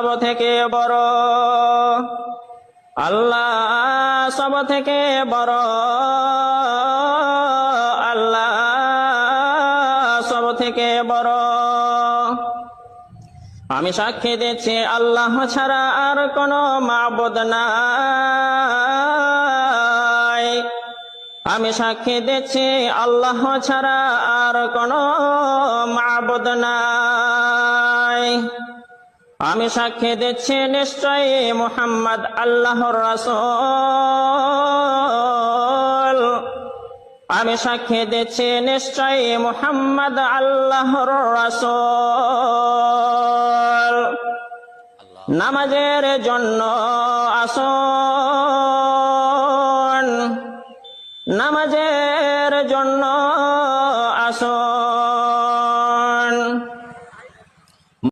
সব থেকে বড়। আল্লাহ সব থেকে বড়। আল্লাহ সব থেকে বড়। আমি সাক্ষী দিচ্ছি, আল্লাহ ছাড়া আর কোনো মাবুদ নাই। আমি সাক্ষী দিচ্ছি, আল্লাহ ছাড়া আর কোনো মাবুদ নাই। আমি সাক্ষী দিচ্ছি নিশ্চয় মোহাম্মদ আল্লাহর রাসূল। আমি সাক্ষী দিচ্ছি নিশ্চয় মোহাম্মদ আল্লাহর রাসূল। নামাজের জন্য আসন। নামাজের জন্য আসন।